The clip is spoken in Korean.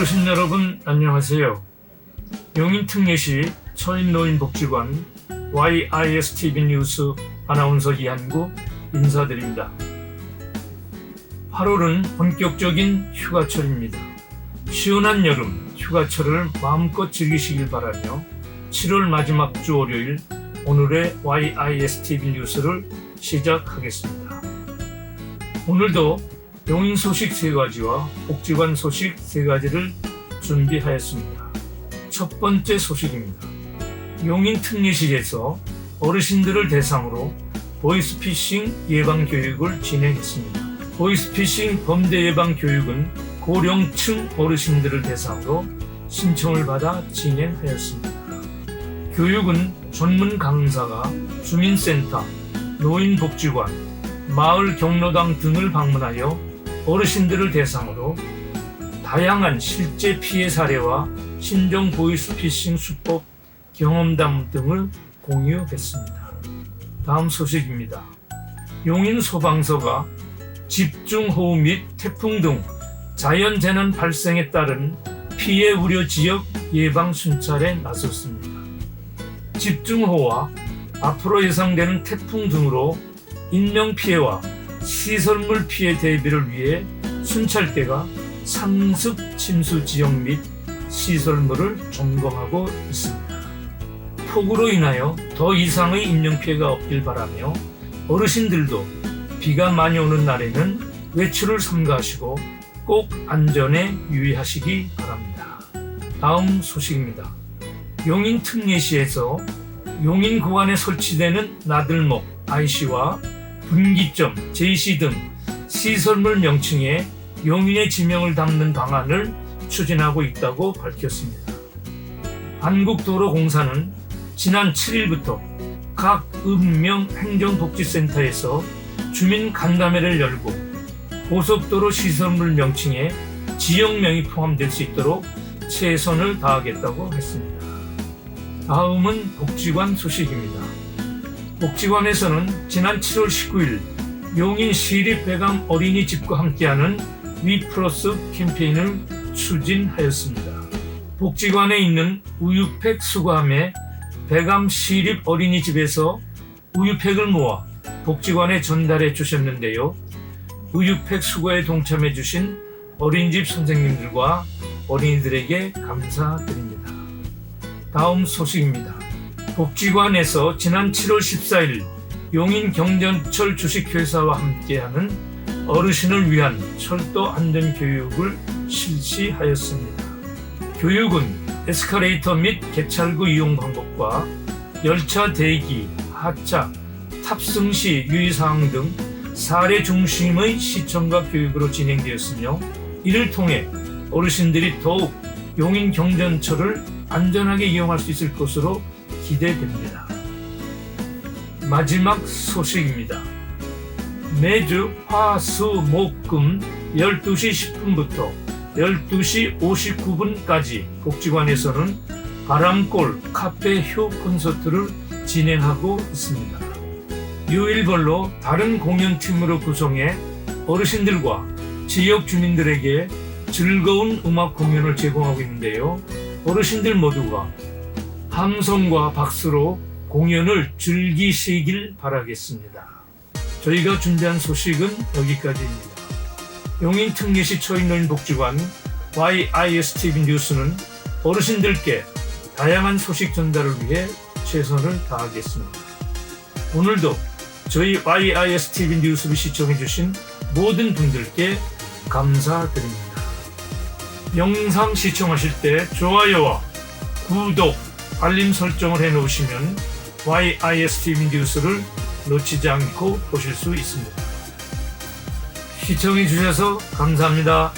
어르신 여러분 안녕하세요. 용인 특례시 처인노인복지관 YISTV 뉴스 아나운서 이한구 인사드립니다. 8월은 본격적인 휴가철입니다. 시원한 여름 휴가철을 마음껏 즐기시길 바라며 7월 마지막 주 월요일 오늘의 YISTV 뉴스를 시작하겠습니다. 오늘도 용인 소식 세 가지와 복지관 소식 세 가지를 준비하였습니다. 첫 번째 소식입니다. 용인 특례시에서 어르신들을 대상으로 보이스피싱 예방 교육을 진행했습니다. 보이스피싱 범죄 예방 교육은 고령층 어르신들을 대상으로 신청을 받아 진행하였습니다. 교육은 전문 강사가 주민센터, 노인복지관, 마을 경로당 등을 방문하여 어르신들을 대상으로 다양한 실제 피해 사례와 신종 보이스 피싱 수법 경험담 등을 공유했습니다. 다음 소식입니다. 용인 소방서가 집중호우 및 태풍 등 자연재난 발생에 따른 피해 우려 지역 예방 순찰에 나섰습니다. 집중호우와 앞으로 예상되는 태풍 등으로 인명 피해와 시설물 피해 대비를 위해 순찰대가 상습 침수 지역 및 시설물을 점검하고 있습니다. 폭우로 인하여 더 이상의 인명 피해가 없길 바라며 어르신들도 비가 많이 오는 날에는 외출을 삼가하시고 꼭 안전에 유의하시기 바랍니다. 다음 소식입니다. 용인 특례시에서 용인 구간에 설치되는 나들목 IC와 분기점 JC 등 시설물 명칭에 용인의 지명을 담는 방안을 추진하고 있다고 밝혔습니다. 한국도로공사는 지난 7일부터 각 읍명 행정복지센터에서 주민 간담회를 열고 고속도로 시설물 명칭에 지역명이 포함될 수 있도록 최선을 다하겠다고 했습니다. 다음은 복지관 소식입니다. 복지관에서는 지난 7월 19일 용인 시립배감 어린이집과 함께하는 위플러스 캠페인을 추진하였습니다. 복지관에 있는 우유팩 수거함에 배감 시립 어린이집에서 우유팩을 모아 복지관에 전달해 주셨는데요. 우유팩 수거에 동참해 주신 어린이집 선생님들과 어린이들에게 감사드립니다. 다음 소식입니다. 복지관에서 지난 7월 14일 용인 경전철 주식회사와 함께하는 어르신을 위한 철도 안전 교육을 실시하였습니다. 교육은 에스컬레이터 및 개찰구 이용 방법과 열차 대기, 하차, 탑승 시 유의사항 등 사례 중심의 시청과 교육으로 진행되었으며 이를 통해 어르신들이 더욱 용인 경전철을 안전하게 이용할 수 있을 것으로 기대됩니다. 마지막 소식입니다. 매주 화, 수, 목, 금 12시 10분부터 12시 59분까지 복지관에서는 바람골 카페 효 콘서트를 진행하고 있습니다. 요일별로 다른 공연팀으로 구성해 어르신들과 지역 주민들에게 즐거운 음악 공연을 제공하고 있는데요. 어르신들 모두가 함성과 박수로 공연을 즐기시길 바라겠습니다. 저희가 준비한 소식은 여기까지입니다. 용인 특례시 처인노인복지관 YISTV 뉴스는 어르신들께 다양한 소식 전달을 위해 최선을 다하겠습니다. 오늘도 저희 YISTV 뉴스를 시청해주신 모든 분들께 감사드립니다. 영상 시청하실 때 좋아요와 구독, 알림 설정을 해 놓으시면 YISTV 뉴스를 놓치지 않고 보실 수 있습니다. 시청해 주셔서 감사합니다.